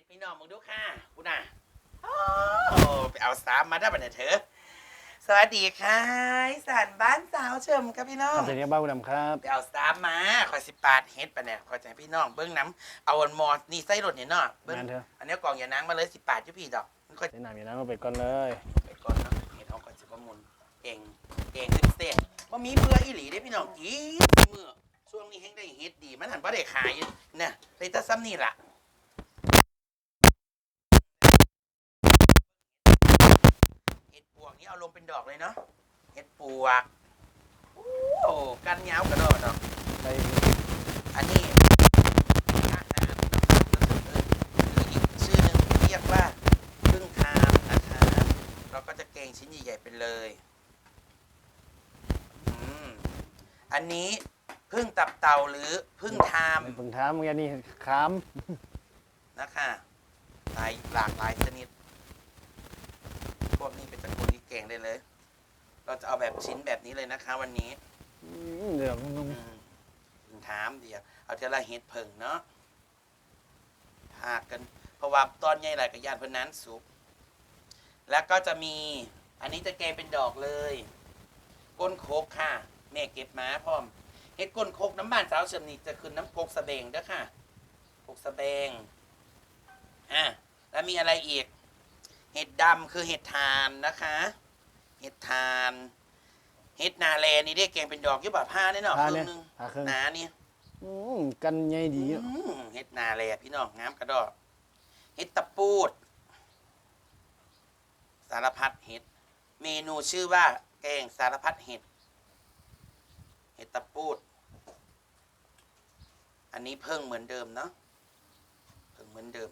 ดพี่น้องมึงดูค่ะกูน่ะโอ้ไปเอาสามมาได้ปะเนี่ยเธอ สวัสดีค่ะอีสานบ้านสาวเฉิมครับพี่น้องทำเสร็จเรียบร้อยคุณดำครับ ไปเอาสามมาขอยสิปาดเฮ็ดปะเนี่ยขอยจะให้พี่น้องเบิ้งน้ำเอาอันมอนี่ไส้รถเนี่ยเนาะเบิ้งงานเถอะ อันนี้กล่องอย่านังมาเลยสิปาดจุพี่ดอกมันค่อยใส่น้ำอย่างนั้นก็ไปก่อนเลย ไปก่อนเนาะเฮ็ดเอาก่อนสิประมุนเก่งเก่งสิบเศษว่ามีเบื่ออีหลีได้พี่น้องกีเมื่อช่วงนี้แห้งได้เฮ็ดดีมันหันบ่ได้ขายเนี่ยเลยแตะซ้ำนี่ล่ะ เอาลงเป็นดอกเลยเนาะเห็ดปวกโอ้กันยาวกระโดดดอกใส่อันนี้อาหารหรืออีกชื่อหนึ่งเรียกว่าพึ่งทามนะคะเราก็จะเกงชิ้นใหญ่ๆไปเลยอืมอันนี้พึ่งตับเต่าหรือพึ่งทามเป็นผึ่งท้ามเมื่อกี้นี่ขามนะคะหลายหลากหลายชนิด พวกนี้เป็น ตระกูลที่เก่งได้เลย เราจะเอาแบบชิ้นแบบนี้เลยนะคะ วันนี้อืมเหลืองนุ่มอืมถึงถามเดียวเอาเทละเห็ดเผิงเนาะหากกันเพราะว่าตอนใหญ่หลายกับยานเพิ่นนั้นสุกแล้วก็จะมี อันนี้จะแกงเป็นดอกเลย ก้นโคกค่ะแม่เก็บมาพร้อมเห็ดก้นโคกน้ำบานสาวเสริมนี่จะคือน้ำโคกสะเบงเด้อค่ะโคกสะเบงอะแล้วมีอะไรอีก เห็ดดำคือเห็ดทานนะคะ เห็ดทานเห็ดนาแลนี่ได้แกงเป็นดอกอยี่บ่าผ้าเนี่ยเนาะๆพาครึ่เนี่ยงหนึงพาเครื่อง หนานี่อืมกันใหญ่ดีอืมเห็ดนาแลพี่น้องงามกระดอกเห็ดตะปูด สารพัดเห็ด เมนูชื่อว่า แกงสารพัดเห็ด เห็ดตะปูด อันนี้เพิ่งเหมือนเดิมเนาะเพิ่งเหมือนเดิม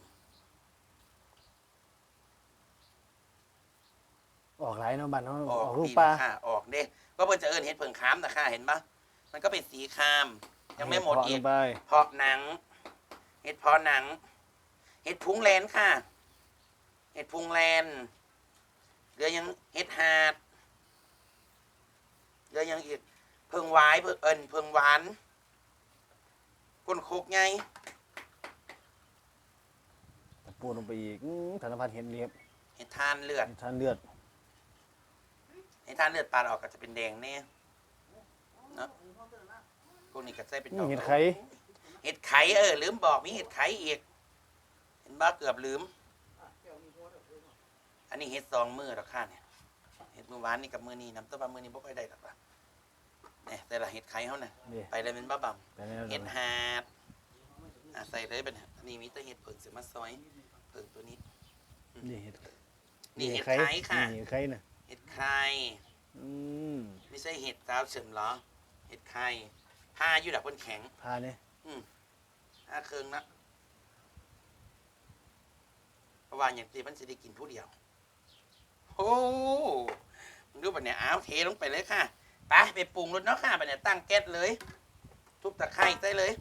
ออกหลายเนาะบ้านเขาออออกกลูกดีปลานะค่ะออกเด้ว่าเพิ่นจะเอิ้นเห็ดเพิ่งขามนะค่ะเห็นปะมันก็เป็นสีคาม ยังไม่หมดเพาะอีลกงไปเพาะหนัง เห็ดเพาะหนัง เห็ดพุงแลนค่ะ เห็ดพุงแลนเหลือยังเห็ดหาดเหลือยังอีกเพิงหวายเพิงเอิญเพิงหวานก้นโคกไงปูลงไปอีกอืมธนพัฒน์เห็นเรียบเห็ดทานเลือดทานเลือด เห็ดทานเลือดปลาออกก็จะเป็นแดงแน่เนาะพวกนี้ก็ใส่เป็นดอกเห็ดไข่เห็ดไข่เออลืมบอกมีเห็ดไข่อีกเห็นบ้าเกือบลืม อันนี้เห็ดสองมือหรอกค่ะเนี่ยเห็ดมือหวานนี่กับมือนี้น้ำต้มปลามือนี้บ่ค่อยได้หรอกล่ะเนี่ยแต่ละเห็ดไข่เขาน่ะนี่ไปเลยเป็นบ้าบังไปแล้วเห็ดหาดอะใส่เลยเป็นอันนี้มีแต่เห็ดเผิงเสือมาซอยเผิงตัวนี้นี่เห็ดนี่เห็ดไข่ค่ะนี่เห็ดไข่น่ะ เห็ดไข่อืมไม่ใช่เห็ดสาวเฉิมเหรอ เห็ดไข่ผ้าอยู่ดับบนแข็ง พาเนี่ยห้าเครื่องนะเพราะว่าอย่างตีมันจะได้กินผู้เดียวโอ้มึงดูแบบเนี้ยอ้าวเทลงไปเลยค่ะ ไปไปปรุงรสเนาะค่ะแบบเนี้ยตั้งแก๊สเลย ทุบตะไคร้ใส่เลย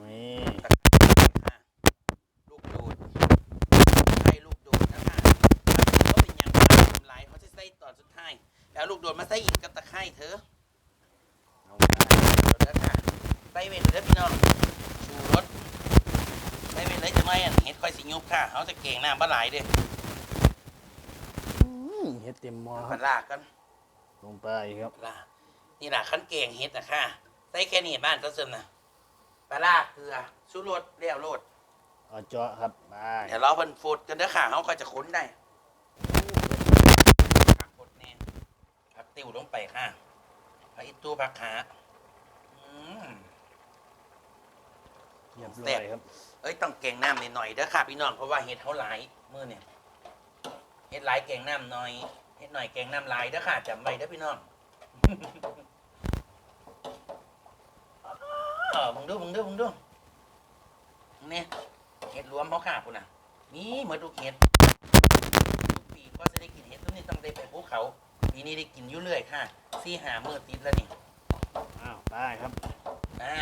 นี่ค่ะลูกโดดไข่ลูกโดดนะคะก็เป็นอย่างว่าทำลายเขาจะใส่ตอนสุดท้าย แล้วลูกโดดมาใส่อีกกับตะไคร้เธอเอาไปเด้อค่ะใส่เวทเด้อพี่น้องชูรสใส่เวทเลยจะไม่อันเห็ดค่อยสิยุบค่ะเขาจะเก่งน้ำปลาไหลายเด้ออืมเห็ดเต็มหม้อคปรัลาบ ลากกันลงไปครับ ปลานี่แหละขั้นเก่งเห็ดนะค่ะใส่แค่นี้บ้านเท่าเสริมนะปลาลากเกลือชูรสเลี้ยวโรด เอาเจาะครับไปเดี๋ยวเราเพิ่นฟูดกันเด้อค่ะเขาก็จะค้นได้ผักกดแน่ผัก ติวลงไปค่ะผักอีตู้ผักขาอืมเรียบร้อยครับ เอ้ยต้องเก่งน้ำนิดหน่อยเด้อค่ะพี่น้องเพราะว่าเห็ดเขาหลายมือเนี่ยเห็ดหลายเก่งน้ำหน่อยเห็ดหน่อยเก่งน้ำหลายเด้อค่ะจำไว้เด้อพี่น้องเออมึงดูมึงดูมึงดูเนี่ยเห็ดรวมเขาค่ะคุณน่ะนี่เหมือนดูเห็ดทุกปีก็จะได้กินเห็ดทุกนี้ต้องได้ไปภูเขา ปีนี้ได้กินอยู่เรื่อยค่ะซี่หามือติดแล้วนี่อ้าวไปครับอ่า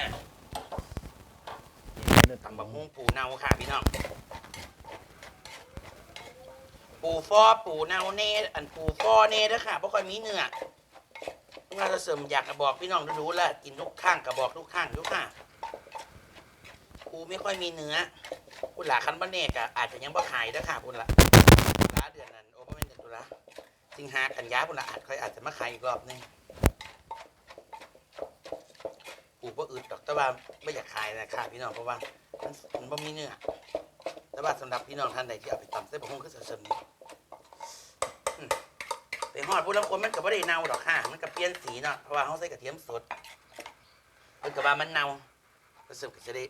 นี่เลือดตำตำบับักกฮุหุ่งงปูเนาค่ะพี่น้องปูฟอปูเนาเน่อันปูฟอเน่เด้อค่ะเพราะค่อยมีเนื้อทุกงานจะเสริมอยากจะบอกพี่น้องดูๆแหละกินทุกข้างกับบอกทุกข้างทุกข้างปูไม่ค่อยมีเนื้อคุณหลาคันบ้านเนกอะอาจจะยังบ่ขายเด้อค่ะคุณละ สิงหากันยาคุณละอาจค่อยอาจจะมาขายอีกรอบนึงปูบ่อึดดอกแต่ว่าไม่อยากขายนะค่ะพี่น้องเพราะว่ามันมันบ่มีเนื้อแต่ว่าสำหรับพี่น้องท่านใดที่เอาไปตำเส้นบะฮุ่งคือเสริมนี่อืมไปฮอดผู้ลางคนมันก็บ่ได้เน่าดอกค่ะ มันก็เปลี่ยนสีเนาะเพราะว่าเขาใส่กระเทียมสดเพิ่นก็ว่ามันเน่ารู้สึกก็จะได้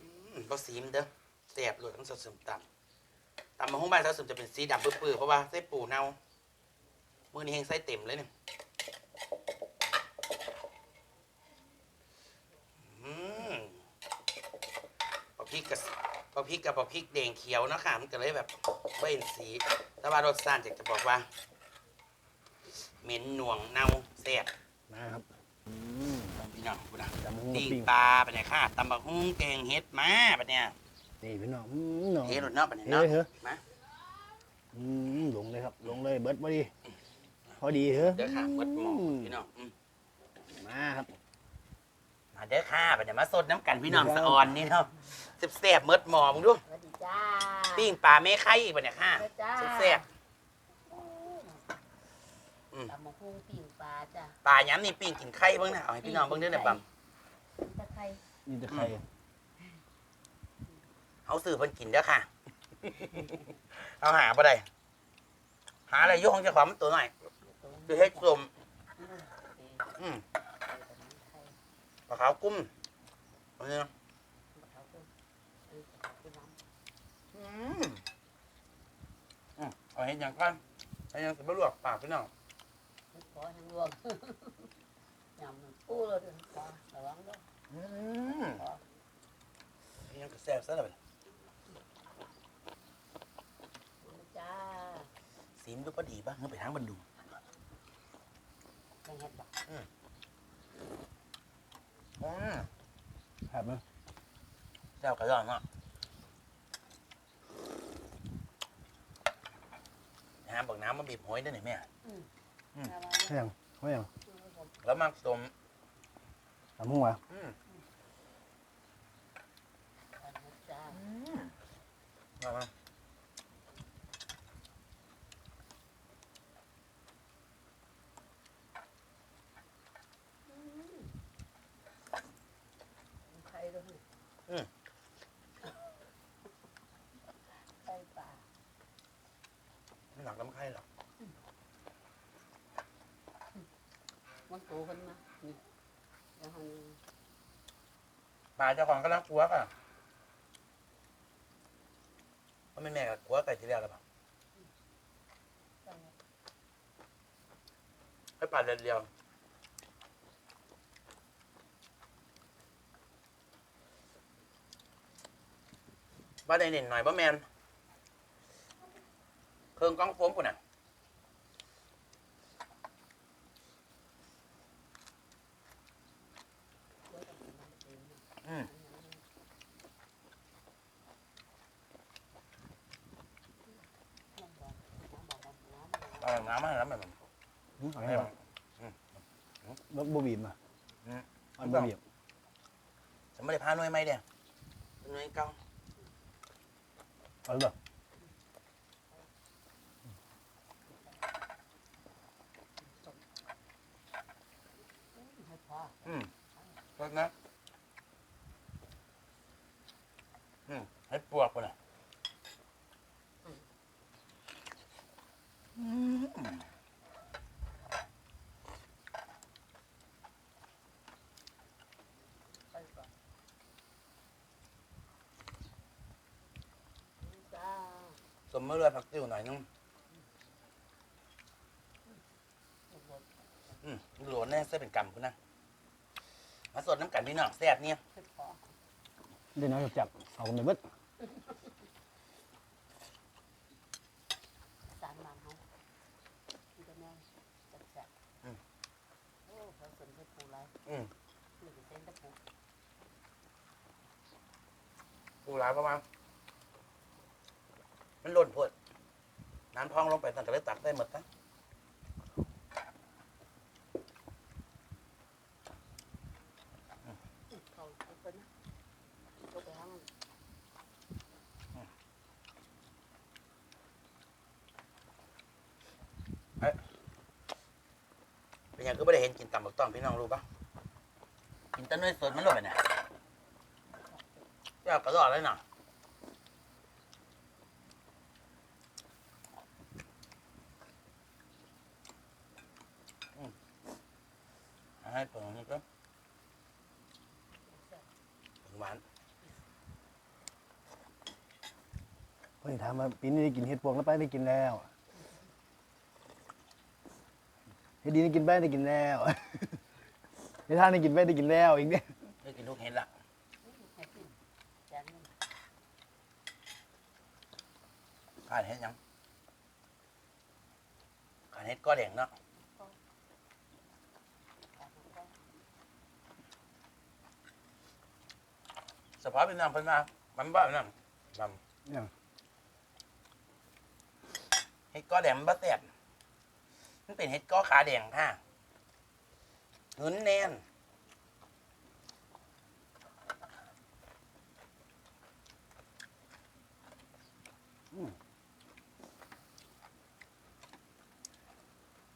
อืมบ่สีมนเด้อแสบเลยต้องสะสมต่ำ ต่ำมาห้องบ้านสะสมจะเป็นสีดำเปื้อๆเพราะว่าไส้ปูเน่ามือนี้เฮงไส้เต็มเลยเนี่ยอืมปอพริกกับปอพริกกับปอพริกแดงเขียวเนาะค่ะมันก็เลยแบบไม่เห็นสี แต่ว่ารสชาติอยากจะบอกว่า เหม็นหน่วงเน่าแสบนะครับอืมพี่น้องพูดนะตำบักหุ่งปิ้งปิ้งปลาไปไหนค่ะตำบักหุ่งแกงเฮ็ดมาปะเนี่ย นี่พี่น้องอืมน้องเฮ็ดรถเนาะปะเนี่ยเฮ้เนาะยเฮ้ยมาอืมลงเลยครับ ลงเลยเบิดพอดี พอดีเฮ้ยเด้อค่ะหมดหมอพี่น้องอืมมาครับ มาเด้อค่ะปะเนี่ยมาสดน้ำกันพี่น้องครับสะออนนี่เนาะแซ่บๆเมดหมอมึงดูสวัสดีจ้าปิ้งปลาแม่ไข่อีกปะเนี่ยค่ะเด้อจ้าแซ่บตำมะฮุ่งปิ้งปลาจ้าๆปลาย้ำนี่ปิ้งกินไข่เบิ่งนะเอาให้พี่น้องเบิ่งเด้อนะปั๊มตะไคร้นี่จะใคร เอาซื้อเพิ่นกินเด้อค่ะ เอาหาบ่ได้หาอะไรอยุ่ของเจ้าของมันตัวหน่อยคือเฮ็ดสมอืมปลาขาวกุ้มเอาเนี่ยอืมอืมเอาเห็นอย่างก่อนเอาอย่างสิบ่ลวกปากพี่น้องขอทั้งรวมยำมันปูเลยถึงขอระวังด้วยอืมเอาอย่างก็แซ่บซะแล้วบัดจ้าสีมนดูพอดีป่ะเงาไปทางบันดุงแกงเห็ดบอกอืมครับมั้ยแซ่บกระดอนเนาะน้ำบักน้ำมาบีบหอยได้หน่อยแม่ไม่ยังไม่ยังแล้วมักสมตำหุ่งวะอืมจ้าเอามา ไข่ด้วยไข่ปลา ไม่หนักน้ำไข่หรอกมันโตขึ้นมานี่แล้วมันปลาเจ้าของก็รักกลัวก่ะเพราะแม่แม่กับกลัวไก่ทีแรกหรือเปล่าให้ปลาเรียวๆบ้านใดเน่นหน่อยบ่แมน เครื่องกล้องโฟมปุ่นอะอืมเอาน้ำมาให้แล้วแบบอืมเอาให้ก่อนรถบบีบมาอืมอันบบีบฉันไม่ได้พาหน่วยไหมเดียหน่วยเก่าเอาเลย ให้พอ อืมรถนะ อืมให้ปวกไปเลยอืม ไข่ปลาจ้า ส มมติเลยผักติ้วหน่อยนึงอืมหลวนแน่เส้นเป็นกำคุณนะมาสดน้ำกันพี่น้องแซ่บเนี่ยให้พอเดี๋ยวน้องจับเอาคนไปเบิดสามบาทเขาที่จะแม่จัดจัดโอ้เขาสนใจปูไรอืมหนึ่งเส้นตะปูปูร้ายประมาณ มันล่นพวดน้ำพองลงไปตั้งแต่เลยตักได้หมดนะเป็นยกไปห้งเป็นอย่างก็ไม่ได้เห็นกินตำบอกต้องพี่น้องรู้ปะกินตะน้อยสดมันหลบไปไหนี่ยเากระดอดเลยเนาะ อาให้เปิดนี่ก็หวานเพิ่นถามว่าปีนี้ได้กินเห็ดปวกแล้วไปได้กินแล้วเฮ็ดดีได้กินไปได้กินแล้วเฮ็ดทานได้กินไปได้กินแล้วอีกเนี่ยได้กินทุกเห็ดละให้กินจานนึงขาดเห็ดยังขาดเห็ดก็แดงเนาะ จานนึงก็ สภาพเป็นน้ำเป็นมามันบ้าเป็นน้ำลเนี่ยำเห็ดก็แดงมันบ้าแตกมันเป็นเห็ดก็ขาแดงค่ะเงินแน่น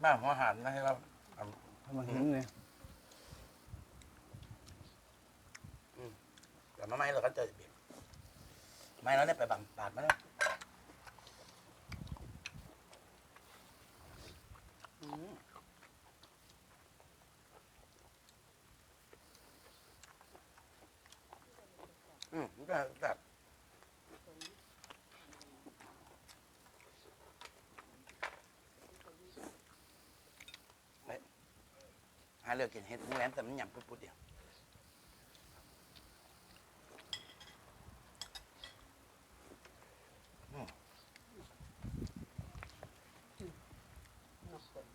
บ้าหัวหันนะครับ ทำมาเห็นเลย แต่มาไม่เราก็เจอเบียดไม่แล้วเนี่ยไปบังปาดมาแล้วอืมอืมมันก็แบบเฮ้ยหาเลือกกินเห็ดหมูแหลมแต่มันหยำปุ๊บๆเดียว นกคน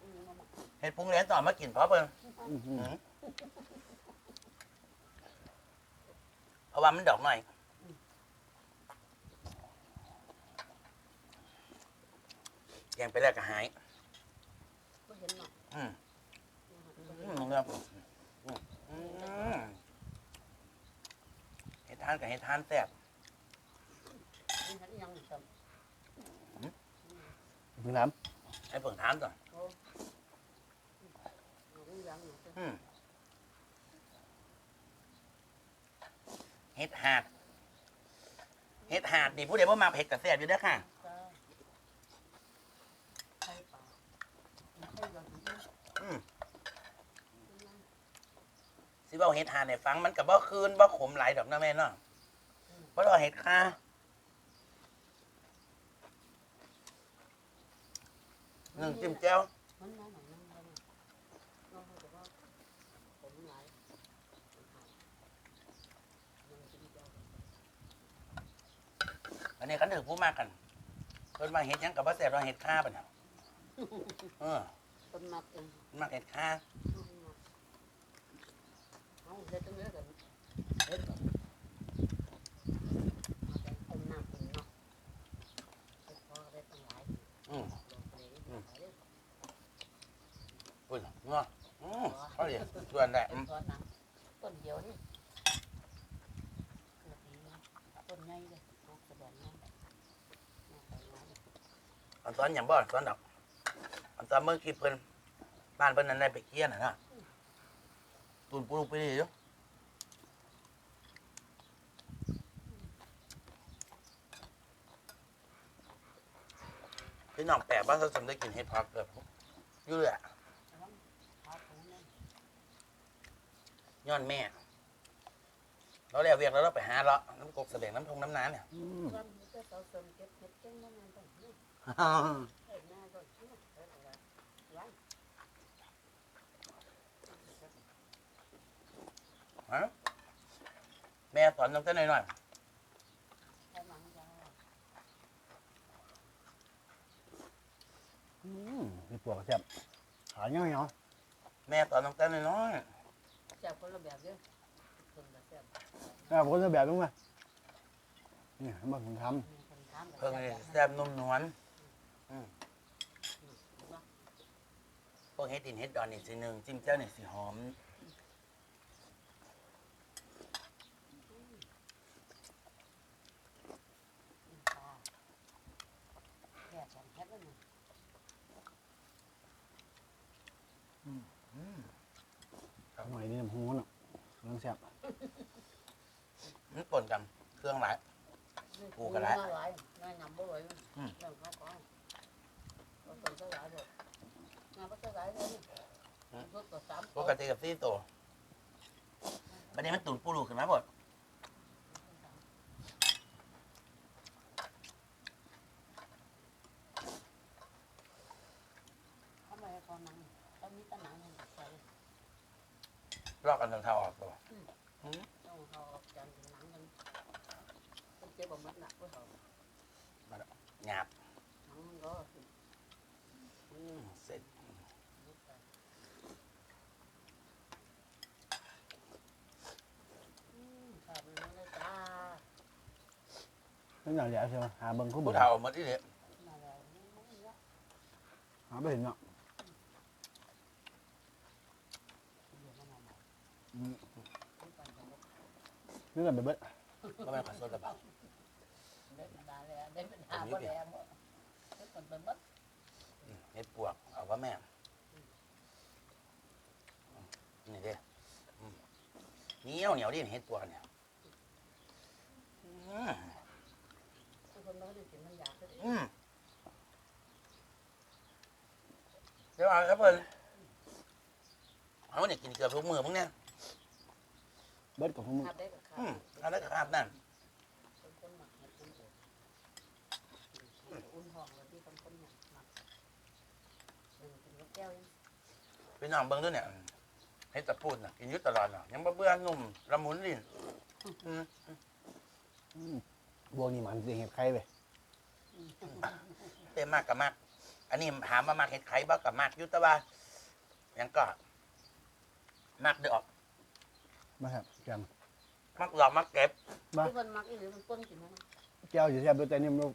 อืมมัน เห็ดพุงแหลมต่อมากินเพราะเพิ่นอื้อหือเพราะว่ามันดอกหน่อยแกงไปแล้วก็หายก็เห็นเนาะอืมอือืมมครับอืมอืมเห็ดทานกับเห็ดทานแซ่บเห็นยังจำเพิ่งถามให้เพิ่งทานก่อน โอ้ยังยังอยู่ อืม เห็ดหาดเห็ดหาดนี่ผู้ใดว่มาเผ็ดกับแซ่บอยู่เด้อค่ะจ้าใช่ป่าไม่ใช่เราถึงอืมสิบ่าเห็ดหาดเนี่ยฟังมันกับบ่คืนบ่ขมหลายดอกนะแม่เนาะบ่ต้องเห็ดค่ะหนึ่งจิ้มแจ่ว มันน้อยหน่อยนึงแล้วนะน้องเขาบอกว่าผมหลายยังกินเดียว อันนี้กันถือผู้มากกันเพิ่นมาเห็ดหยังกับบ่แซ่บเราเห็ดค่าปะเนี่ยเออต้นมักเองมันมาเห็ดค่าเอาเฮ็ดจังได๋กันเฮ็ดก่อนเอาแต่ต้นน้ำเนาะเฮ็ดพอได้ตั้งหลายอืมลงไปเลยอุ้ยเนาะอืมเขาเรียกส่วนได้อืมต้นน้ำต้นเดียวนี่เกิดดีนะต้นใหญ่เลยนกแสดงน้ำน้ำไปน้ำ อันตอนหยังบ่อันตอนดอกอันตอนเมื่อกี้เพิ่นบ้านเพิ่นนั้นได้ไปเคี่ยนน่ะนะตูนปูลูกไปดิอยู่พี่น้องแปลกบ้านเขาสมได้กินเห็ดพักเกือบยู่เลยอะย้อนแม่ เราแล้วเวียกแล้วเราไปหาเลาะน้ำกกแสดงน้ำทงน้ำน้ำเนี่ย อืมวันนี้ก็เสาเสริมเก็บเก็บเก่งนั่นานต้องนี่เฮ็ดหน้าต้องนี่เฮ็ดอะไรไว้ฮะแม่สอนตั้งแต่น้อยแค่หลังยาวอืมเห็ดปวกแซ่บขาเงี้ยวๆแม่สอนตั้งแต่น้อยแซ่บคนละแบบเด้อคนละแซ่บๆอ่าคนละแบบมั้งมานี่ให้มาผมทมีคนถามๆเพิ่งนี่แซ่บนุ่มนวล พวกเฮ็ดดินเฮ็ดดอนนี่สิหนึ่งจิ้มเจ้านี่สิหอมปลาแค่ฉันเฮ็ดแล้วนี่ำอยนี่น้ำหูเนาะกำลังแซ่บมันปนกันเครื่องหลาย กูก็ได้ง่ายหลายง่ายนำบ่ไหวมันอืม เรื่องข้าวกล้อง เราเป็นเท่าไหร่เลยงานก็เท่าไหร่เลยรถก็สามปกติกับซี่ตัวบันนี้มันตุ่นปูรูขึ้นมาหมดทำไมเขานั่งเขามีตั้งหนังใส่ลอกกันจนเท้าออกตัวต้องเขาออกจากหนังมันมันเจ็บบ่มัดหนักกว่าเขาหยาบหนังมันก็อืม เสร็จอืมขาดมันเลยจ้านั่นอย่างเดียวใช่ไหมหาเบิ่งคู่ผู้บ่เฒ่าหมดที่นี่มาแล้วนี่เนาะหาไม่เห็นเนาะเดี๋ยวมันเอามาอืมขึ้นไปกันแล้วนึกกันไปเบิดก็ไม่ขอโทษระบาดได้เป็นดาแล้วได้เป็นดาบ่แล้วขึ้นไป เป็นมัดอืมเห็ดปวกเอาว่าแม่ นี่เด้อืมเหนียวเหนียวดิเห็ดปวกเนี่ยอืมทุกคนมันก็ได้กินมันอยากก็ได้อืมเดี๋ยวเอาแล้วเพิ่นเอาเนี่ยกินเกือบทุกมื้อมึงเนี่ย เบิดกับพวกมึง ขาดได้ก็ขาดอืมเอาแล้วก็คาบนั่นคนคนหมักเห็ดคนโอบอุ่นห้องแล้วที่คนคนหมักหมักเอ อกินกับแก้วยังพี่น้องเบิ่งด้วยเนี่ยเฮ็ดตะพูดน่ะกินอยุตลอดน่ะยังบ่เบื่อหนุ่มละมุนลิ้นอืมอืมบวกนี่มันสิเห็ดไข่ไปเต็มมากกับมาก อันนี้หามว่ามากเฮ็ดไข่บ่กับมากอยุตะว่ายังก็มากเด้อออกมาครับแกมมากหลอกมากเก็บที่คนมักอีหรือมันต้นกินมั้ง แก้วอยู่แซ่บด้วยแต่นี่มัน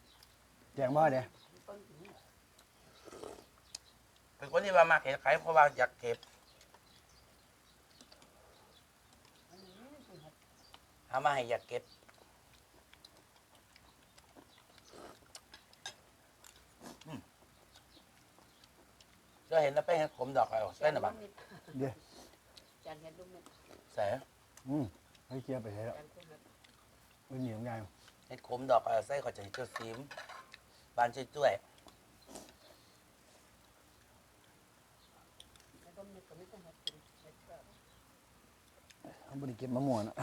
แจงบ่ได้มันต้นกินมั้ง เป็นคนที่ว่ามากเฮ็ดไข่เพราะว่าอยากเก็บอันนี้คือเห็ดหามาให้อยากเก็บอืมจะเห็นแล้วไปเห็นขมดอกอะไรใส่น่ะบังเดี๋ยวจานเห็ดลูกเม็ดใส่อืมให้เคลียร์ไปใช้แล้วจานคู่เม็ดมันเหนียวไงเห็ดขมดอกอะไรใส่เขาจะเห็นเจ้าซีมบานช่วยๆ เห็ดลูกเม็ดก็ไม่ต้องเห็ดกินเห็ดก็ เขา บริเก็บมะม่วงนะ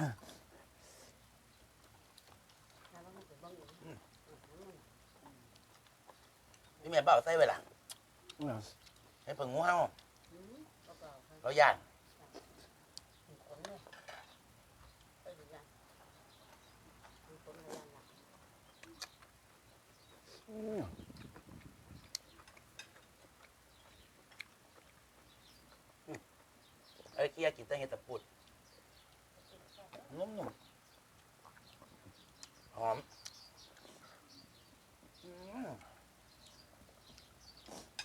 ถ้าว่ามันเป็นบ้างอยู่อืมอืมพี่แม่เบ้าใส่ไว้ล่ะอืมให้เพิ่งงูเห่าอืมเอาเปล่าให้เราย่านมีขนเลยไปดูยังมีขนอะไรยังล่ะอืมไอ้เกี้ยกินแต่เห็ดตะปูด นุ่มๆหอมอืม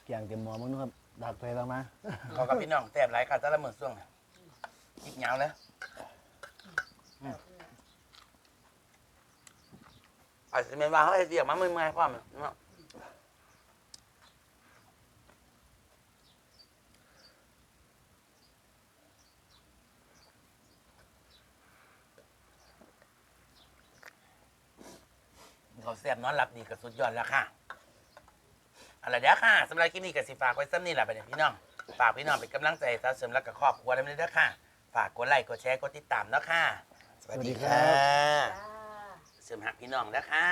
แกงเต็มหม้อมึงนะครับ ดักไฟแล้วมาขอกับพี่น้องแซ่บหลายค่ะแต่ละมื้อช่วงน่ะอีกเหงาแล้วอืมอาจจะเป็นว่าเขาให้เรียกมาเมื่อยๆความเนาะ เขาแซ่บนอนหลับดีกับสุดยอดแล้วค่ะอะไรเดี๋ยวค่ะสำหรับคลิปนี้กับสิฝากไว้ซ้ำนี่แหละไปเนี่ยพี่น้องฝากพี่น้องเป็นกำลังใจสาวเสริมและกับครอบครัวได้ไหมเด้อค่ะ ฝากกดไลค์กดแชร์กดติดตามแล้วค่ะสวัสดีค่ะ จ้า เสริมหักพี่น้องแล้วค่ะ